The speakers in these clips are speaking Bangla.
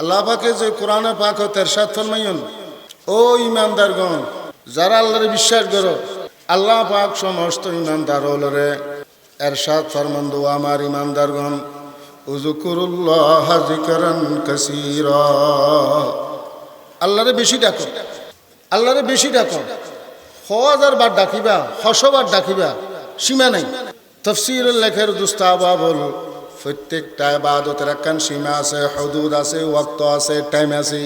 আল্লাহ পাকে যে কোরআনে পাক তের সাত ফরমাইন ও ইমানদারগণ, যারা আল্লাহরে বিশ্বাস করো, আল্লাহ পাক সমস্ত ইমানদার হলরে। এরশাদ ফরমন্দ আমার ইমানদারগণ উজুকুরুল্লাহ জিকরান কাসীরা। আল্লাহরে বেশি ডাকো, আল্লাহরে বেশি ডাকো। হাজার বার ডাকিবা হসবার ডাকিবা, সীমা নাই। তফসির লেখের দুস্তাবা বল প্রত্যেকটা বাদতের একখান সীমা আছে, হদুদ আছে, ওয়াক্ত আছে টাইম আছে।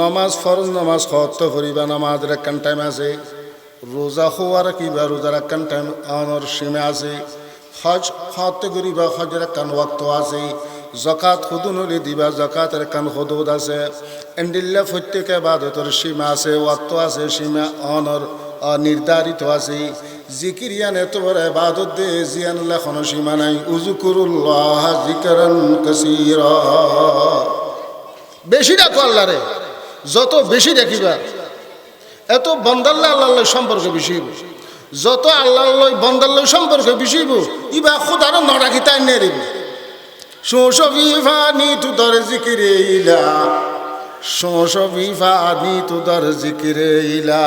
নমাজ ফরজ, নমাজ খত করিবা নমাজের একখান টাইম আছে। রোজা হওয়ার কিবা রোজার একখান টাইম আমার সীমা আছে। হজ খত করিবা হজের একখান ওয়াক্ত আছে। জকাত খুদুন হলে দিবা জকাতের একখান হদুদ আছে। এন্ডিল্লা প্রত্যেকে বাদতের সীমা আছে, ওয়াক্ত আছে, সীমা অনর নির্ধারিত আছে। জিকিরিয়ান এত বড় এবাদত দে, জিয়ান লেখনো সীমা নাই। উজুকুরুল্লাহ জিকরান কাসীরা। বেশি ডাকো আল্লাহরে যত বেশি দেখিবা এত বন্দাল্লা আল্লাহ সম্পর্ক বেশি। যত আল্লাহ বন্দাল্লা সম্পর্ক বেশি ইবা খুদার নড়াকি তাই নেরিব শোষবিফানি তুদর জিকিরে ইলা শোষবিফানি তুদর জিকিরে ইলা।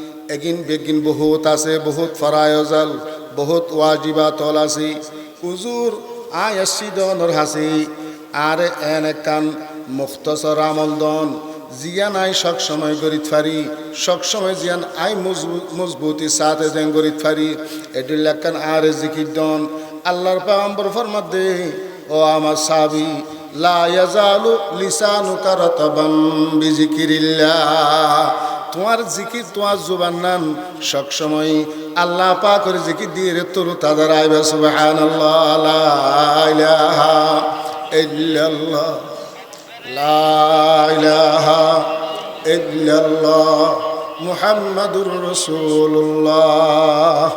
এগিন বেগিন বহুত আছে, বহুত ফরায়জাল, বহুত ওয়াজিবাত তল আছে উজুর আয় আসছি দনের হাসি, আর এন একান মুক্তসর আমল দন জিয়ান আই সব সময় গরিত ফারি সব সময় জিয়ান আই মজবুত সাথে যেন গরিত ফারি এটির লেখান আর জিকির দন, আল্লাহর পাম্বর ফরমাত দে, ও আমার সাবি, লা ইয়াজালু লিসানু কারাতাবাম বিজিকিরিল্লাহ। তোমার জিকির, তোমার জুবান নাম সব সময় আল্লাহ পাকের জিকির দিয়ে রে তোর তাদের আইবা ইল্লাল্লাহ মুহাম্মাদুর রাসূলুল্লাহ।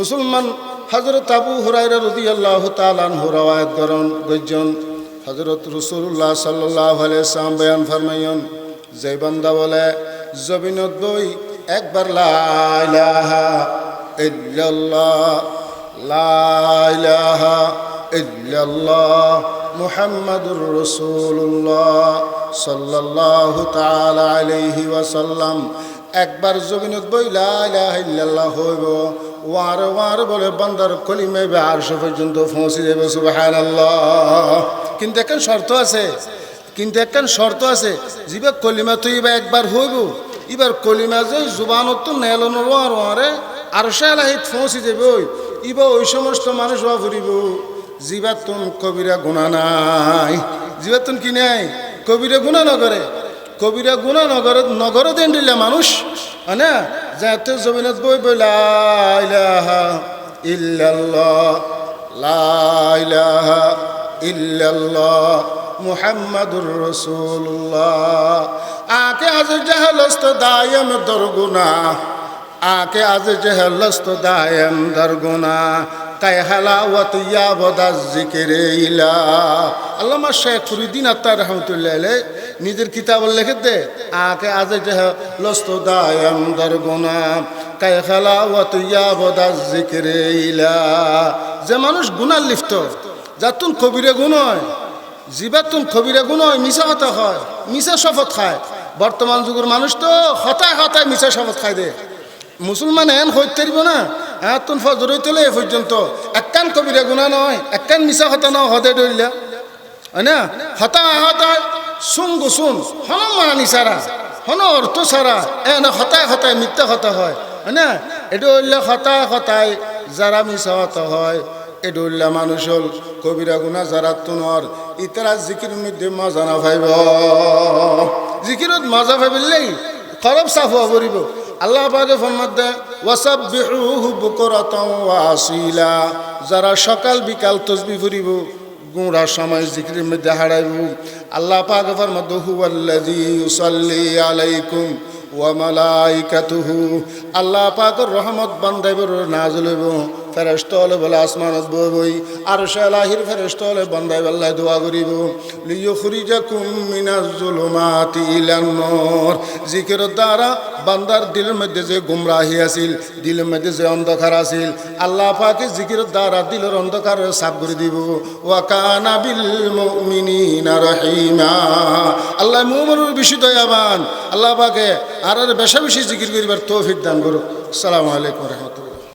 মুসলমান হজরত আবু হুরাইরা রদি আল্লাহ তালান হুরাওয়াত করন গজন হজরত রসুল্লাহ সাল্লাহ আলাইসালাম বয়ান ফরমাইন যে বান্দা বলে জবিনত বই একবার লাইলাহা ইল্লাল্লাহ লাইলাহা ইল্লাল্লাহ মুহাম্মাদুর রাসূলুল্লাহ সাল্লাল্লাহু তাআলা আলাইহি ওয়াসাল্লাম। একবার জমিনত বই লাইলাহা ইল্লাল্লাহ হইব। ওয়ার ওয়ার বলে বান্দার কলিমে আরশ পর্যন্ত পৌঁছে যাবে, সুবহানাল্লাহ। কিন্তু একটা শর্ত আছে। কিন্তু একটা শর্ত আছে, জিবে কলিমা তো ইবা একবার হইব। এবার কলিমা যে জুবানত তো নেলন ওয়ার ওয়ারে আরশ আলাহিত পৌঁছে যাবে ওই। ইবা ওই সমস্ত মানুষ হওয়া ফুরিব। জীবাতুন কবিরা গুণা নাই। জীবাতুন কি নাই? কবিরা গুণা নগরে। কবিরা গুণা নগর নগর দেন দিলে মানুষ না? যাতে জমিনত বই বই লাইলাহা ইল্লাল্লাহ লাইলাহা ইল্লাল্লাহ। মুহাম্মাদুর রসুল্লাহ আকে আজ জাহালস্ত দায়ম দরগুনা আকে আজ জেহলস্ত দায়ম দরগুনা তাই হালাওয়াত ইয়াবদা জিকিরে ইলা। আল্লামা শেখ ফরিদিন আত্মার রহমতুল্লাহ নিজের কিতাব লিখে দে। আকে আজ জেহলস্ত দায়ম দরগুনা তাই হালাওয়াত ইয়াবদা জিকিরে ইলা। যে মানুষ গুনার লিপ্ত যাতুন কবিরে গুণ হয় জীবাতুন কবিরে গুণ হয় মিশা হতা হয় মিশা শপথ খায়। বর্তমান যুগের মানুষ তো হতায় হতায় মিশা শপথ খায় দে। মুসলমান এন হইতে পারিব না। হ্যাঁ তুন ফজর হইতেলে এ পর্যন্ত একখান কবিরা গুণা নয়, একখান মিশা হতা নয়, হদে ডরিলা হয় না? হতা হতায় শুন গো শুন হন মানি সারা হন অর্থ সারা, এন হতায় হতায় মিথ্যা হতা হয়। হয় না? এটা হইলে হতায় হতায় যারা মিশা হতা হয়। হইলে মানুষ হল, কবিরা গুণা যারা তুনর ইতারা জিকির মধ্যে মজা না ভাইব। জিকিরত মজা ভাবিলেই খরব সাফ পড়িব। আল্লাহ পাকে ফরমাতে ওয়াসাব্বিহুহু বুকরাতাও ওয়া আসিলা। যারা সকাল বিকাল তসবি ফুরিব, গুমরা সময় জিকিরের মধ্যে হারাইব। আল্লাহ পাক ফরমাদ হুয়াল্লাযী ইউসাল্লি আলাইকুম ওয়া মালাইকাতুহু। আল্লাহ পাকের রহমত বান্দাইবর নাজল হইব। ফেরেশত হলে বলে আসমানত বই আর শালাহির ফেরেশত হলে বান্দাই আল্লাহ দোয়া করিব। লিয়ুখরিজাকুম মিনাজ জুলুমাতি ইলান নূর। জিকিরের দ্বারা বান্দার দিলের মধ্যে যে গুমরাহি আছিল, দিলের মধ্যে যে অন্ধকার আছিল, আল্লাহ পাকে জিকিরের দ্বারা দিলের অন্ধকার সাফ করে দিব। ওয়া কানা বিল মুমিনিনা রহিমা। আল্লাহ মুমিনের বেশি দয়াবান। আল্লাহ পাকে আর আর বেশা বেশি জিকির করিবার তৌফিক দান করো আসসালামু আলাইকুম রহমতুল্লাহ।